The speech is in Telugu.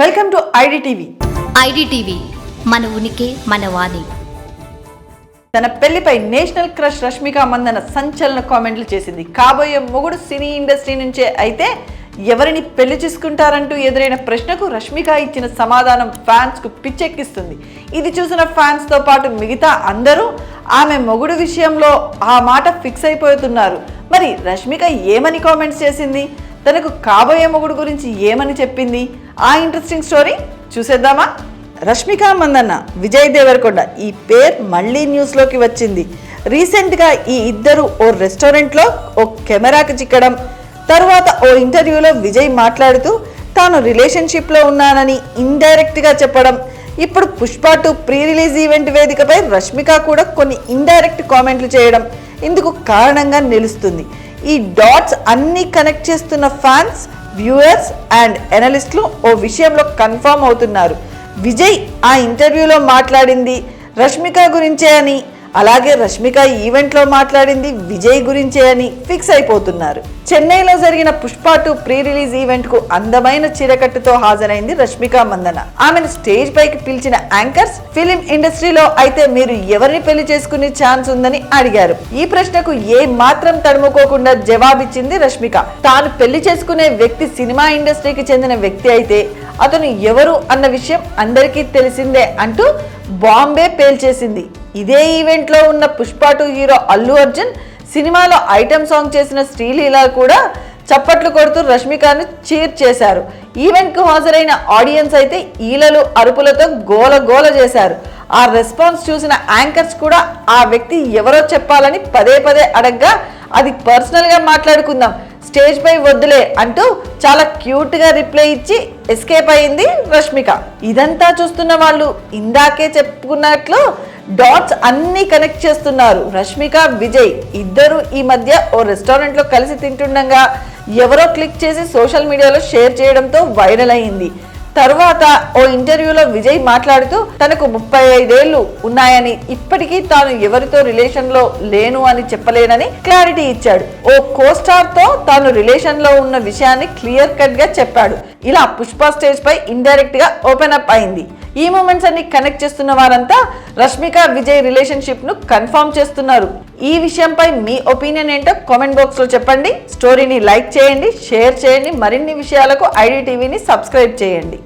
Welcome to IDTV. ఐడిటీవీ మన ఉనికి మన వాణి. తన పెళ్ళిపై నేషనల్ క్రష్ రష్మిక మందన సంచలన కామెంట్లు చేసింది. కాబోయే మొగుడు సినీ ఇండస్ట్రీ నుంచే అయితే ఎవరిని పెళ్ళి చేసుకుంటారంటూ ఎదురైన ప్రశ్నకు రష్మిక ఇచ్చిన సమాధానం ఫ్యాన్స్కు పిచ్చెక్కిస్తుంది. ఇది చూసిన ఫ్యాన్స్తో పాటు మిగతా అందరూ ఆమె మొగుడు విషయంలో ఆ మాట ఫిక్స్ అయిపోతున్నారు. మరి రష్మిక ఏమని కామెంట్స్ చేసింది? తనకు కాబోయే మొగుడు గురించి ఏమని చెప్పింది? ఆ ఇంట్రెస్టింగ్ స్టోరీ చూసేద్దామా? రష్మిక మందన్న విజయ్ దేవరకొండ ఈ పేర్ మళ్ళీ న్యూస్లోకి వచ్చింది. రీసెంట్గా ఈ ఇద్దరు ఓ రెస్టారెంట్లో ఓ కెమెరాకి చిక్కడం తర్వాత ఓ ఇంటర్వ్యూలో విజయ్ మాట్లాడుతూ తాను రిలేషన్షిప్లో ఉన్నానని ఇండైరెక్ట్గా చెప్పడం. ఇప్పుడు Pushpa two pre release event వేదికపై రష్మిక కూడా కొన్ని ఇండైరెక్ట్ కామెంట్లు చేయడం ఇందుకు కారణంగా నిలుస్తుంది. ఈ డాట్స్ అన్ని కనెక్ట్ చేస్తున్న ఫ్యాన్స్ వ్యూయర్స్ అండ్ ఎనలిస్టులు ఓ విషయంలో కన్ఫర్మ్ అవుతున్నారు. విజయ్ ఆ ఇంటర్వ్యూలో మాట్లాడింది రష్మిక గురించే అని. అలాగే రష్మిక ఈవెంట్లో మాట్లాడింది విజయ్ గురించే అని ఫిక్స్ అయిపోతున్నారు. చెన్నైలో జరిగిన పుష్ప టూ ప్రీ రిలీజ్ ఈవెంట్కు అందమైన చీరకట్టుతో హాజరైంది రష్మిక మందన. ఆమెను స్టేజ్ పైకి పిలిచిన యాంకర్స్ ఫిలిం ఇండస్ట్రీలో అయితే మీరు ఎవరిని పెళ్ళి చేసుకునే ఛాన్స్ ఉందని అడిగారు. ఈ ప్రశ్నకు ఏ మాత్రం తడుముకోకుండా జవాబిచ్చింది రష్మిక. తాను పెళ్ళి చేసుకునే వ్యక్తి సినిమా ఇండస్ట్రీకి చెందిన వ్యక్తి అయితే అతను ఎవరు అన్న విషయం అందరికీ తెలిసిందే అంటూ బాంబే పేల్చేసింది. ఇదే ఈవెంట్లో ఉన్న పుష్ప టూ హీరో అల్లు అర్జున్ సినిమాలో ఐటమ్ సాంగ్ చేసిన శ్రీలీల కూడా చప్పట్లు కొడుతూ రష్మికను చీర్ చేశారు. ఈవెంట్కు హాజరైన ఆడియన్స్ అయితే ఈలలు అరుపులతో గోల గోల చేశారు. ఆ రెస్పాన్స్ చూసిన యాంకర్స్ కూడా ఆ వ్యక్తి ఎవరో చెప్పాలని పదే పదే అడగ్గా అది పర్సనల్గా మాట్లాడుకుందాం. స్టేజ్ పై వద్దులే అంటూ చాలా క్యూట్గా రిప్లై ఇచ్చి ఎస్కేప్ అయింది రష్మిక. ఇదంతా చూస్తున్న వాళ్ళు ఇందాకే చెప్పుకున్నట్లు డాట్స్ అన్ని కనెక్ట్ చేస్తున్నారు. రష్మిక విజయ్ ఇద్దరు ఈ మధ్య ఓ రెస్టారెంట్లో కలిసి తింటుండగా ఎవరో క్లిక్ చేసి సోషల్ మీడియాలో షేర్ చేయడంతో వైరల్ అయింది. తర్వాత ఓ ఇంటర్వ్యూలో విజయ్ మాట్లాడుతూ తనకు ముప్పై ఐదేళ్ళు ఉన్నాయని ఇప్పటికీ తాను ఎవరితో రిలేషన్లో లేను అని చెప్పలేనని క్లారిటీ ఇచ్చాడు. ఓ కోస్టార్తో తాను రిలేషన్లో ఉన్న విషయాన్ని క్లియర్ కట్గా చెప్పాడు. ఇలా పుష్ప స్టేజ్ పై ఇండైరెక్ట్గా ఓపెన్ అప్ అయింది. ఈ మూమెంట్స్ అన్ని కనెక్ట్ చేస్తున్న వారంతా రష్మిక విజయ్ రిలేషన్షిప్ను కన్ఫర్మ్ చేస్తున్నారు. ఈ విషయంపై మీ ఒపీనియన్ ఏంటో కామెంట్ బాక్స్లో చెప్పండి. స్టోరీని లైక్ చేయండి షేర్ చేయండి. మరిన్ని విషయాలకు ఐడి టీవీని సబ్స్క్రైబ్ చేయండి.